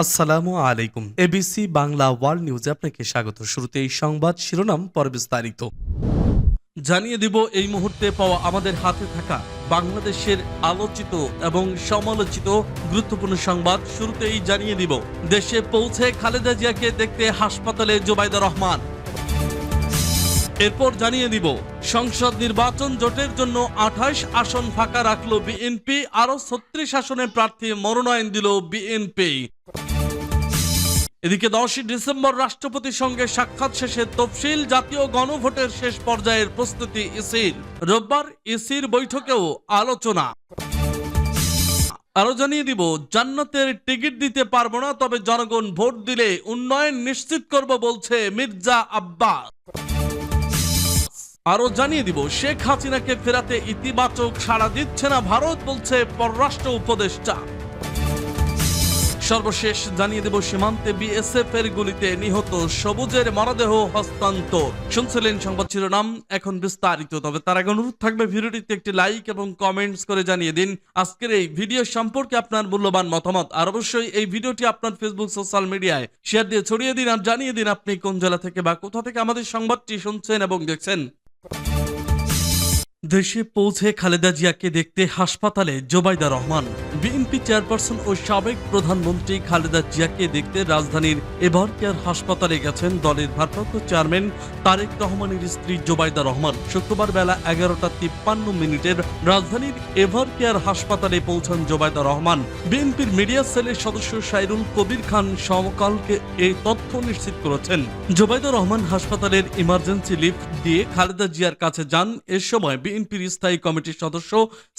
আসসালামু আলাইকুম। ABC Bangla world নিউজে আপনাকে স্বাগত। শুরুতে এই সংবাদ শিরোনাম, পরে বিস্তারিত। জানিয়ে দিব, এই মুহূর্তে পাওয়া আমাদের হাতে থাকা বাংলাদেশের আলোচিত এবং সমালোচিত গুরুত্বপূর্ণ সংবাদ শুরুতেই জানিয়ে দিব। দেশে পৌঁছে খালেদা জিয়াকে দেখতে হাসপাতালে জোবাইদা রহমান। এরপর জানিয়ে দিব, সংসদ নির্বাচন জোটের জন্য আঠাশ আসন ফাঁকা রাখল বিএনপি আরও ছত্রিশ আসনে প্রার্থী মনোনয়ন দিল বিএনপি। এদিকে দশই ডিসেম্বর রাষ্ট্রপতির সঙ্গে সাক্ষাৎ শেষে তফসিল জাতীয় গণভোটের শেষ পর্যায়ের প্রস্তুতি ইসির। রোববার ইসির বৈঠকেও আলোচনা। আরও জানিয়ে দিব, জান্নাতের টিকিট দিতে পারব না, তবে জনগণ ভোট দিলে উন্নয়ন নিশ্চিত করব বলছে মির্জা আব্বাস। আরও জানিয়ে দিব, শেখ হাসিনাকে ফেরাতে ইতিবাচক সাড়া দিচ্ছে না ভারত, বলছে পররাষ্ট্র উপদেষ্টা। সর্বশেষ জানিয়ে দেব সীমান্তে বিএসএফ এর গুলিতে নিহত সবুজের মরদেহ হস্তান্তর। শুনছিলেন সংবাদ শিরোনাম, এখন বিস্তারিত। তবে তার আগে অনুরোধ থাকবে ভিডিওটিতে একটি লাইক এবং কমেন্টস করে জানিয়ে দিন। আজকের এই ভিডিও সম্পর্কে আপনার মূল্যবান মতামত। আর অবশ্যই এই ভিডিওটি আপনার ফেসবুক সোশ্যাল মিডিয়ায় শেয়ার দিয়ে ছড়িয়ে দিন আর জানিয়ে দিন আপনি কোন জেলা থেকে বা কোথা থেকে আমাদের সংবাদটি শুনছেন এবং দেখছেন। দেশে পৌঁছে খালেদা জিয়াকে দেখতে হাসপাতালে জোবাইদা রহমান। বিএনপি চেয়ারপারসন ও সাবেক প্রধানমন্ত্রী খালেদা জিয়াকে দেখতে রাজধানীর এভার কেয়ার হাসপাতালে গেছেন দলের ভারপ্রাপ্ত চেয়ারম্যান তারেক রহমানের স্ত্রী জোবাইদা রহমান। শুক্রবার বেলা এগারোটা তিপ্পান্ন মিনিটের রাজধানীর এভার কেয়ার হাসপাতালে পৌঁছান জোবাইদা রহমান। বিএনপির মিডিয়া সেলের সদস্য সাইরুল কবির খান সমকালকে এই তথ্য নিশ্চিত করেছেন। জোবাইদা রহমান হাসপাতালের ইমার্জেন্সি লিফট দিয়ে খালেদা জিয়ার কাছে যান। এ সময় বিএনপির স্থায়ী কমিটির সদস্য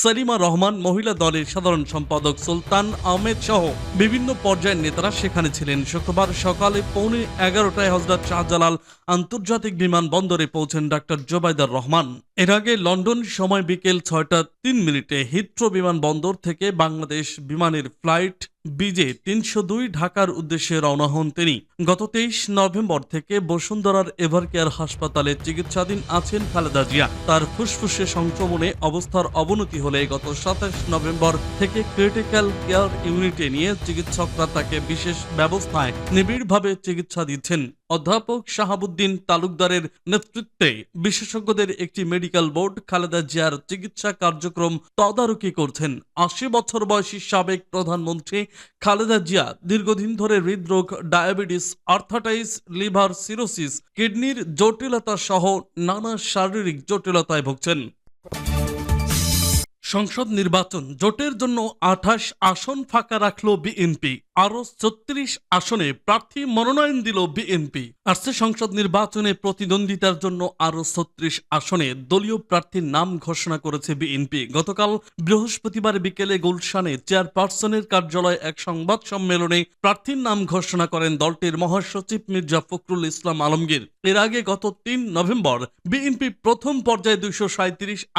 সলিমা রহমান মহিলা দলের সাধারণ সম্পাদক সুলতান আহমেদ সহ বিভিন্ন পর্যায়ের নেতারা সেখানে ছিলেন। শুক্রবার সকালে পৌনে এগারোটায় হজরত শাহজালাল আন্তর্জাতিক বিমানবন্দরে পৌঁছেন ডাক্তার জোবাইদার রহমান। এর আগে লন্ডন সময় বিকেল ছয়টা তিন মিনিটে হিথ্রো বিমানবন্দর থেকে বাংলাদেশ বিমানের ফ্লাইট বিজে তিনশো দুই ঢাকার উদ্দেশ্যে রওনা হন তিনি। গত তেইশ নভেম্বর থেকে বসুন্ধরার এভারকেয়ার হাসপাতালে চিকিৎসাধীন আছেন খালেদা জিয়া। তার ফুসফুসে সংক্রমণে অবস্থার অবনতি হলে গত সাতাশ নভেম্বর থেকে ক্রিটিক্যাল কেয়ার ইউনিটে নিয়ে চিকিৎসকরা তাকে বিশেষ ব্যবস্থায় নিবিড়ভাবে চিকিৎসা দিচ্ছেন। অধ্যাপক শাহাবুদ্দিন তালুকদারের নেতৃত্বে বিশেষজ্ঞদের একটি মেডিকেল বোর্ড খালেদা জিয়ার চিকিৎসা কার্যক্রম তদারকি করছেন। আশি বছর বয়সী সাবেক প্রধানমন্ত্রী খালেদা জিয়া দীর্ঘদিন ধরে হৃদরোগ, ডায়াবেটিস আর্থাটাইস লিভার সিরোসিস, কিডনির জটিলতা সহ নানা শারীরিক জটিলতায় ভুগছেন। সংসদ নির্বাচন জোটের জন্য আঠাশ আসন ফাঁকা রাখল বিএনপি। আরও ছত্রিশ আসনে প্রার্থী মনোনয়ন দিল বিএনপি। আসছে সংসদ নির্বাচনে প্রতিদ্বন্দ্বিতার জন্য আরও ছত্রিশ আসনে দলীয় প্রার্থীর নাম ঘোষণা করেছে বিএনপি। গতকাল বৃহস্পতিবার বিকেলে গুলশানে চেয়ারপারসনের কার্যালয়ে এক সংবাদ সম্মেলনে প্রার্থীর নাম ঘোষণা করেন দলটির মহাসচিব মির্জা ফখরুল ইসলাম আলমগীর। এর আগে গত তিন নভেম্বর বিএনপি প্রথম পর্যায়ে দুইশো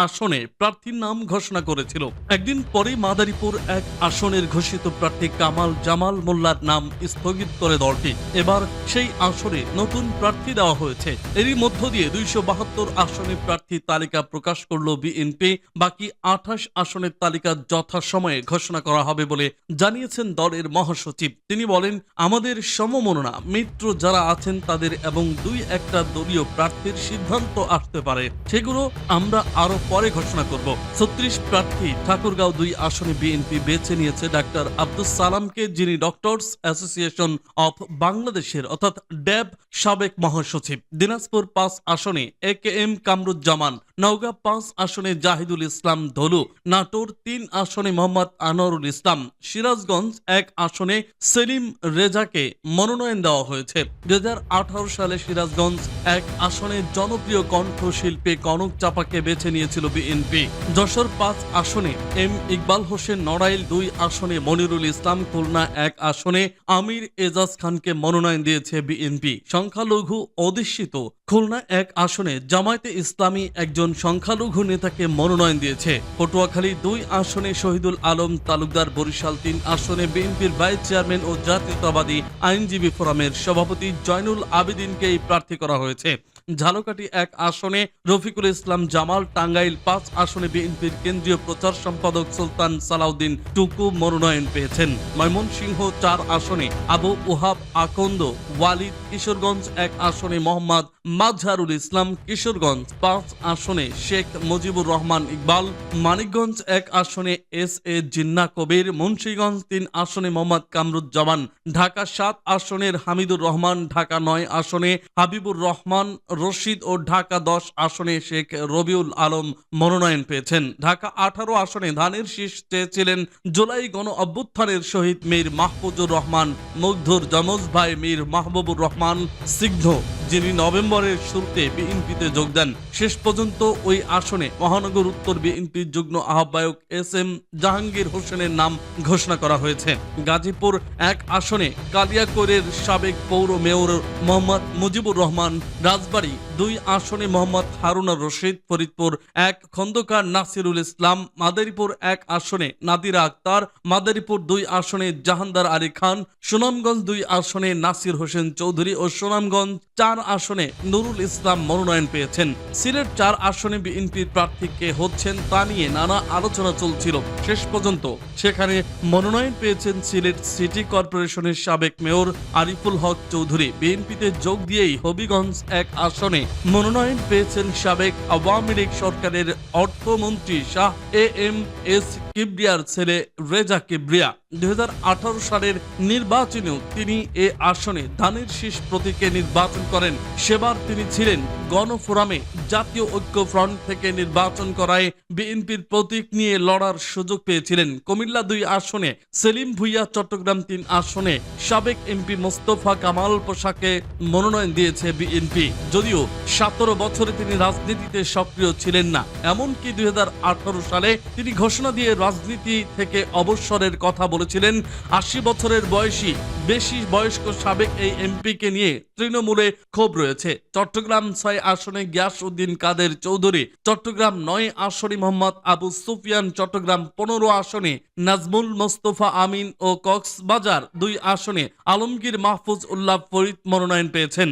আসনে প্রার্থীর নাম ঘোষণা করেছিল। একদিন পরে মাদারীপুর এক আসনের ঘোষিত প্রার্থী কামাল জামাল মোল্লার নাম স্থগিত করে দলটি। এবার সেই আসনে নতুন প্রার্থী দেওয়া হয়েছে। এরই মধ্য দিয়ে দুইশো বাহাত্তর আসনে প্রার্থী তালিকা প্রকাশ করল বিএনপি। বাকি আঠাশ আসনের তালিকা যথাসময়ে ঘোষণা করা হবে বলে জানিয়েছেন দলের মহাসচিব। তিনি বলেন, আমাদের সমমননা, মিত্র যারা আছেন তাদের এবং দুই একটা দলীয় প্রার্থীর সিদ্ধান্ত আসতে পারে। সেগুলো আমরা আরও পরে ঘোষণা করব। ছত্রিশ প্রার্থী ঠাকুরগাঁও দুই আসনে বিএনপি বেছে নিয়েছে ডাক্তার আব্দুল সালামকে, যিনি ডক্টরস অ্যাসোসিয়েশন অফ বাংলাদেশের অর্থাৎ ড্যাব সাবেক মহাসচিব, দিনাজপুর পাঁচ আসনে A K M Kamruzzaman, Naogaon পাঁচ আসনে জাহিদুল ইসলাম ধলু, নাটোর তিন আসনে মোহাম্মদ আনোয়ারুল ইসলাম, সিরাজগঞ্জ এক আসনে সেলিম রেজাকে মনোনয়ন দেওয়া হয়েছে। দুই হাজার আঠারো সালে সিরাজগঞ্জ এক আসনে জনপ্রিয় কণ্ঠশিল্পী কনক চাপাকে বেছে নিয়েছিল বিএনপি। যশোর পাঁচ আসনে এম ইকবাল হোসেন নড়াইল দুই আসনে মনিরুল ইসলাম খুলনা এক আসনে আমির এজাজ খানকে মনোনয়ন দিয়েছে বিএনপি। সংখ্যালঘু অধিষ্ঠিত। খুলনা এক আসনে জামায়াতে ইসলামী একজন সংখ্যালঘু নেতাকে মনোনয়ন দিয়েছে। পটুয়াখালী দুই আসনে শহীদুল আলম, তালুকদার বরিশাল তিন আসনে বিএনপির ভাইস চেয়ারম্যান ও জাতীয়তাবাদী আইনজীবী ফোরামের সভাপতি জয়নুল আবেদিনকেই প্রার্থী করা হয়েছে। ঝালকাঠি এক আসনে রফিকুল ইসলাম, জামাল টাঙ্গাইল পাঁচ আসনে বিএনপির কেন্দ্রীয় প্রচার সম্পাদক সুলতান সালাউদ্দিন টুকু মনোনয়ন পেয়েছেন। ময়মনসিংহ চার আসনে আবু উহাব আকন্দ, ওয়ালিদ কিশোরগঞ্জ এক আসনে মোহাম্মদ মাজহারুল ইসলাম কিশোরগঞ্জ, পাঁচ আসনে শেখ মুজিবুর রহমান ইকবাল, মানিকগঞ্জ এক আসনে এস এ জিন্না কবির, মুন্সীগঞ্জ তিন আসনে মোহাম্মদ কামরুজ্জামান, ঢাকা সাত আসনের হামিদুর রহমান, ঢাকা নয় আসনে হাবিবুর রহমান রশিদ ও ঢাকা দশ আসনে শেখ রবিউল আলম মনোনয়ন পেয়েছেন। ঢাকা আঠারো আসনে ধানের শীষ চেয়েছিলেন জুলাই গণ অভ্যুত্থানের শহীদ মীর মাহফুজুর রহমান মুগ্ধুর যমজ ভাই মীর মাহবুবুর রহমান সিগ্ধ যিনি নভেম্বরের শুরুতে বিএনপিতে যোগ দেন। শেষ পর্যন্ত ওই আসনে মহানগর উত্তর বিএনপির যুগ্ম আহ্বায়ক এস এম জাহাঙ্গীর হোসেনের নাম ঘোষণা করা হয়েছে। গাজীপুর এক আসনে কালিয়াকৈরের সাবেক পৌর মেয়র মোহাম্মদ মুজিবুর রহমান, রাজবাড়ী body দুই আসনে মোহাম্মদ হারুনা রশিদ, ফরিদপুর এক, খন্দকার নাসিরুল ইসলাম, মাদারীপুর এক আসনে নাদিরা আক্তার, মাদারীপুর দুই আসনে জাহানদার আলী খান, সুনামগঞ্জ দুই আসনে নাসির হোসেন চৌধুরী ও সুনামগঞ্জ চার আসনে নুরুল ইসলাম মনোনয়ন পেয়েছেন। সিলেট চার আসনে বিএনপির প্রার্থী কে হচ্ছেন তা নিয়ে নানা আলোচনা চলছিল। শেষ পর্যন্ত সেখানে মনোনয়ন পেয়েছেন সিলেট সিটি কর্পোরেশনের সাবেক মেয়র আরিফুল হক চৌধুরী। বিএনপিতে যোগ দিয়েই হবিগঞ্জ এক আসনে মনোনয়ন পেয়েছেন সাবেক আওয়ামী লীগ সরকারের অর্থমন্ত্রী শাহ এ এম এস কিবরিয়ার ছেলে রেজা কিবরিয়া। দুই হাজার আঠারো সালের নির্বাচনেও তিনি এ আসনে ধানের শীষ প্রতীকে নির্বাচন করেন। সেবার তিনি ছিলেন গণফোরামে জাতীয় ঐক্য ফ্রন্ট থেকে নির্বাচন করায় বিএনপির প্রতীক নিয়ে লড়ার সুযোগ পেয়েছিলেন কুমিল্লা দুই আসনে সেলিম ভুইয়া চট্টগ্রাম তিন আসনে সাবেক এমপি মোস্তফা কামাল পোশাকে মনোনয়ন দিয়েছে বিএনপি। যদিও সতেরো বছরে তিনি রাজনীতিতে সক্রিয় ছিলেন না। এমনকি দুই হাজার আঠারো সালে তিনি ঘোষণা দিয়ে রাজনীতি থেকে অবসরের কথা বলেছিলেন, আশি বছরের বয়সী, বেশি বয়স্ক সাবেক এই এমপিকে নিয়ে তৃণমূলে ক্ষোভ রয়েছে। চট্টগ্রাম ছয় আসনে গিয়াস উদ্দিন কাদের চৌধুরী, চট্টগ্রাম নয় আসনে মোহাম্মদ আবু সুফিয়ান, চট্টগ্রাম পনেরো আসনে নাজমুল মোস্তফা আমিন ও কক্সবাজার দুই আসনে আলমগীর মাহফুজ উল্লাহ ফরিদ মনোনয়ন পেয়েছেন।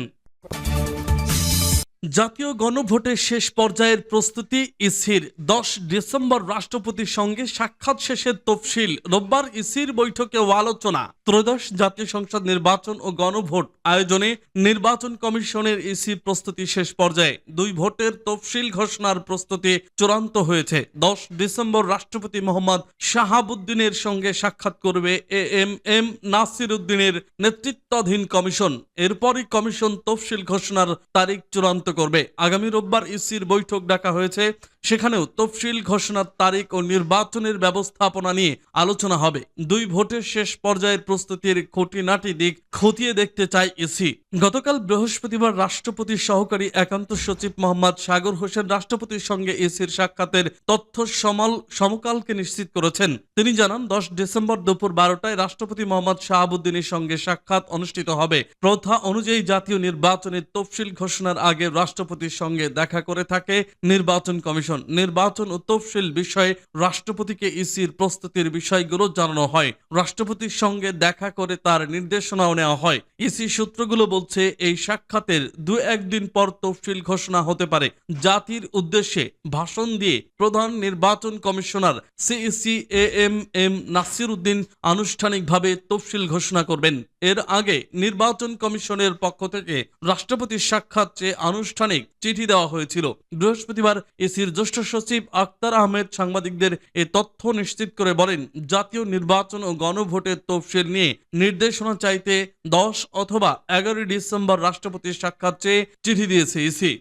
জাতীয় গণভোটের শেষ পর্যায়ের প্রস্তুতি ইসির। দশ ডিসেম্বর রাষ্ট্রপতির সঙ্গে সাক্ষাৎ শেষের তফসিল। রোববার ইসির বৈঠকে আলোচনা। ত্রয়োদশ জাতীয় সংসদ নির্বাচন ও গণভোট আয়োজনে নির্বাচন কমিশনের ইসির প্রস্তুতি শেষ পর্যায়ে। দুই ভোটের তফসিল ঘোষণার প্রস্তুতি চূড়ান্ত হয়েছে। দশ ডিসেম্বর রাষ্ট্রপতি মোহাম্মদ শাহাবুদ্দিনের সঙ্গে সাক্ষাৎ করবে এ এম এম নাসির উদ্দিনের নেতৃত্বাধীন কমিশন। এরপরই কমিশন তফসিল ঘোষণার তারিখ চূড়ান্ত করবে। আগামী রোববার ইসির বৈঠক ডাকা হয়েছে। সেখানেও তফসিল ঘোষণার তারিখ ও নির্বাচনের ব্যবস্থাপনা নিয়ে আলোচনা হবে। দুই ভোটের শেষ পর্যায়ের প্রস্তুতির খুঁটিনাটি দিক খতিয়ে দেখতে চায় ইসি। গতকাল বৃহস্পতিবার রাষ্ট্রপতির সহকারী একান্ত সচিব মোহাম্মদ সাগর হোসেন রাষ্ট্রপতির সঙ্গে ইসির সাক্ষাতের তথ্য সমাল সমকালকে নিশ্চিত করেছেন। তিনি জানান, দশ ডিসেম্বর দুপুর বারোটায় রাষ্ট্রপতি মোহাম্মদ শাহাবুদ্দিনের সঙ্গে সাক্ষাৎ অনুষ্ঠিত হবে। প্রথা অনুযায়ী জাতীয় নির্বাচনের তফসিল ঘোষণার আগে রাষ্ট্রপতির সঙ্গে দেখা করে থাকে নির্বাচন কমিশন। নির্বাচন ও তফসিল বিষয়ে রাষ্ট্রপতিকে ইসির প্রস্তুতির বিষয়গুলো জানানো হয়। রাষ্ট্রপতির সঙ্গে দেখা করে তার নির্দেশনাও নেওয়া হয়। ইসি সূত্রগুলো বলছে, এই সাক্ষাতের দু একদিন পর তফসিল ঘোষণা হতে পারে। জাতির উদ্দেশ্যে ভাষণ দিয়ে প্রধান নির্বাচন commissioner CEC A M M Nasir Uddin আনুষ্ঠানিকভাবে তফসিল ঘোষণা করবেন। এর আগে নির্বাচন কমিশনের পক্ষ থেকে রাষ্ট্রপতির সাক্ষাৎ চেয়ে আনুষ্ঠানিক চিঠি দেওয়া হয়েছিল। বৃহস্পতিবার এসির জ্যেষ্ঠ সচিব আক্তার আহমেদ সাংবাদিকদের এ তথ্য নিশ্চিত করে বলেন, জাতীয় নির্বাচন ও গণভোটের তফসিল নিয়ে নির্দেশনা চাইতে দশ অথবা এগারোই ডিসেম্বর রাষ্ট্রপতির সাক্ষাৎ চেয়ে চিঠি দিয়েছে ইসি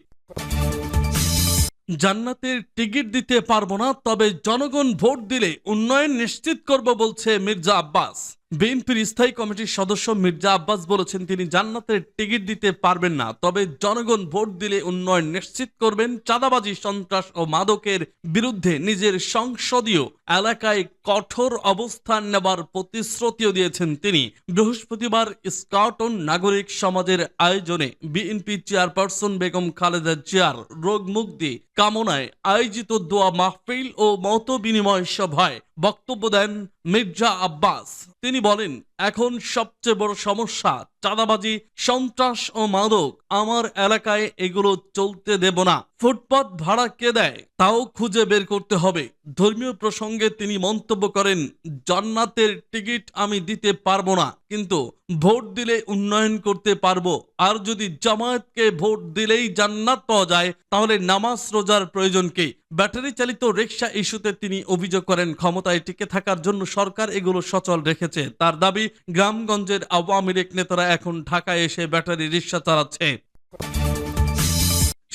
জান্নাতের টিকিট দিতে পারব না, তবে জনগণ ভোট দিলে উন্নয়ন নিশ্চিত করব বলছে মির্জা আব্বাস। বিএনপির স্থায়ী কমিটির সদস্য মির্জা আব্বাস বলেছেন তিনি জান্নাতের টিকিট দিতে পারবেন না। তবে জনগণ ভোট দিলে উন্নয়ন নিশ্চিত করবেন। চাঁদাবাজি, সন্ত্রাস ও মাদকের বিরুদ্ধে নিজের সংসদীয় এলাকায় কঠোর অবস্থান নেবার প্রতিশ্রুতিও দিয়েছেন তিনি। বৃহস্পতিবার স্কাউটন নাগরিক সমাজের আয়োজনে বিএনপি চেয়ারপারসন বেগম খালেদা জিয়ার রোগমুক্তি কামনায় আয়োজিত দোয়া মাহফিল ও মত বিনিময় সভায় বক্তব্য দেন মির্জা আব্বাস। তিনি বলেন এখন সবচেয়ে বড় সমস্যা চাঁদাবাজি, সন্ত্রাস ও মাদক আমার এলাকায় এগুলো চলতে দেব না। ফুটপাত ভাড়া কে দেয় তাও খুঁজে বের করতে হবে। ধর্মীয় প্রসঙ্গে তিনি মন্তব্য করেন, জান্নাতের টিকিট আমি দিতে পারব না, কিন্তু ভোট দিলে উন্নয়ন করতে পারব। আর যদি জামায়াতকে ভোট দিলেই জান্নাত পাওয়া যায়, তাহলে নামাজ রোজার প্রয়োজন কি? ব্যাটারি চালিত রিক্সা ইস্যুতে তিনি অভিযোগ করেন, ক্ষমতায় টিকে থাকার জন্য সরকার এগুলো সচল রেখেছে। তার দাবি, গ্রামগঞ্জের আওয়ামী লীগ নেতারা এখন ঢাকায় এসে ব্যাটারি রিক্সা চালাচ্ছে।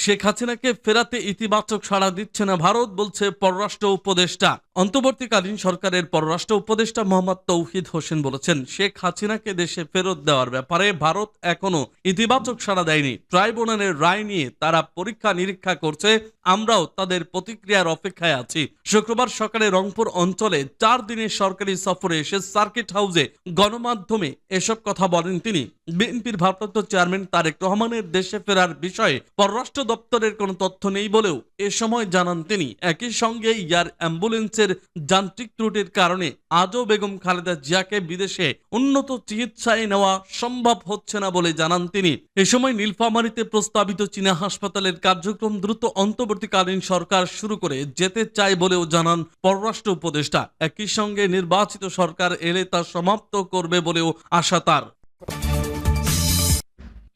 শেখ হাসিনাকে ফেরাতে ইতিবাচক সাড়া দিচ্ছে না ভারত, বলছে পররাষ্ট্র উপদেষ্টা। অন্তর্বর্তীকালীন সরকারের পররাষ্ট্র উপদেষ্টা মোহাম্মদ তৌহিদ হোসেন বলেছেন, শেখ হাসিনাকে দেশে ফেরত দেওয়ার ব্যাপারে ভারত এখনও ইতিবাচক সাড়া দেয়নি। ট্রাইব্যুনালের রায় নিয়ে তারা পরীক্ষা নিরীক্ষা করছে, আমরাও তাদের প্রতিক্রিয়ার অপেক্ষায় আছি। শুক্রবার সকালে রংপুর অঞ্চলে চার দিনের সরকারি সফরে এসে সার্কিট হাউসে গণমাধ্যমে এসব কথা বলেন তিনি। বিএনপির ভারপ্রাপ্ত চেয়ারম্যান তারেক রহমানের দেশে ফেরার বিষয়ে পররাষ্ট্র দপ্তরের কোনো তথ্য নেই বলেও এ সময় জানান তিনি, একই সঙ্গে ইয়ার অ্যাম্বুলেন্সের যান্ত্রিক ত্রুটির কারণে আজও বেগম খালেদা জিয়াকে বিদেশে উন্নত চিকিৎসায় নেওয়া সম্ভব হচ্ছে না বলে জানান তিনি। এ সময় নীলফামারীতে প্রস্তাবিত চীনা হাসপাতালের কার্যক্রম দ্রুত অন্তর্বর্তীকালীন সরকার শুরু করে যেতে চায় বলেও জানান পররাষ্ট্র উপদেষ্টা। একই সঙ্গে নির্বাচিত সরকার এলে তা সমাপ্ত করবে বলেও আশা তার।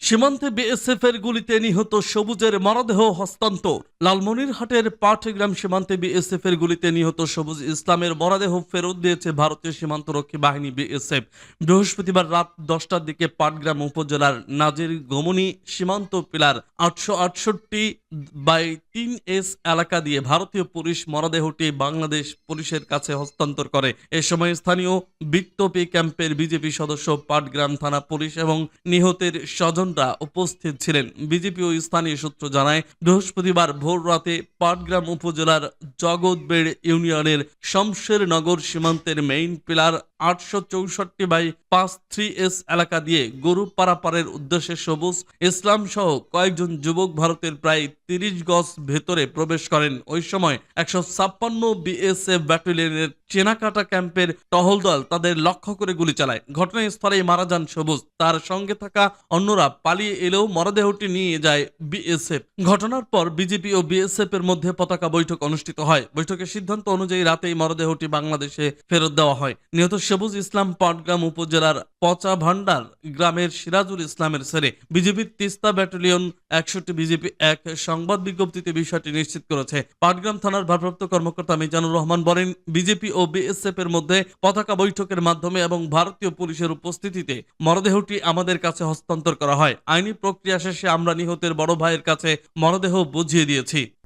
সীমান্তে বিএসএফ এর গুলিতে নিহত সবুজের মরদেহ হস্তান্তর। লালমনিরহাটের পাটগ্রাম সীমান্তে বিএসএফ এর গুলিতে নিহত সবুজ ইসলামের মরদেহ ফেরত দিয়েছে ভারতীয় সীমান্তরক্ষী বাহিনী বিএসএফ। বৃহস্পতিবার রাত দশটার দিকে পাটগ্রাম উপজেলার নাজির গমনি সীমান্ত পিলার আটশো আটষট্টি বাই তিন এস এলাকা দিয়ে ভারতীয় পুলিশ মরদেহটি বাংলাদেশ পুলিশের কাছে হস্তান্তর করে। এ সময় স্থানীয় বিত্তপি ক্যাম্পের বিজেপি সদস্য পাটগ্রাম থানা পুলিশ এবং নিহতের স্বজনরা উপস্থিত ছিলেন। বিজেপি ও স্থানীয় সূত্র জানায়, বৃহস্পতিবার ভোর রাতে পাটগ্রাম উপজেলার জগৎবেড় ইউনিয়নের শমশেরনগর সীমান্তের মেইন পিলার আটশো চৌষট্টি বাই পাঁচ থ্রি এস এলাকা দিয়ে গরু পারাপারের উদ্দেশ্যে সবুজ ইসলাম সহ কয়েকজন যুবক ভারতের প্রায় তিরিশ গজ ভেতরে প্রবেশ করেন। ওই সময় একশো ছাপ্পান্ন বিএসএফ ব্যাটালিয়নের চেনাকাটা ক্যাম্পের টহল দল তাদের লক্ষ্য করে গুলি চালায়। ঘটনাস্থলে মারা যান সবুজ। তার সঙ্গে থাকা অন্যরা পালিয়ে এলেও মরদেহটি নিয়ে যায় বিএসএফ। ঘটনার পর বিজেপি ও বিএসএফ এর মধ্যে পতাকা বৈঠক অনুষ্ঠিত হয়। বৈঠকের সিদ্ধান্ত অনুযায়ী রাতেই মরদেহটি বাংলাদেশে ফেরত দেওয়া হয়। নিহত সবুজ ইসলাম পাটগ্রাম উপজেলার পচা ভান্ডার গ্রামের সিরাজুল ইসলামের ছেলে। বিজেপির তিস্তা ব্যাটালিয়ন একষট্টি, বিজেপি এক সংবাদ বিজ্ঞপ্তিতে বিষয়টি নিশ্চিত করেছে। পাটগ্রাম থানার ভারপ্রাপ্ত কর্মকর্তা মিজানুর রহমান বলেন, বিজেপি ও বিএসএফ এর মধ্যে পতাকা বৈঠকের মাধ্যমে এবং ভারতীয় পুলিশের উপস্থিতিতে মরদেহটি আমাদের কাছে হস্তান্তর করা হয়। আইনি প্রক্রিয়া শেষে আমরা নিহতের বড় ভাইয়ের কাছে মরদেহ বুঝিয়ে দিয়েছি।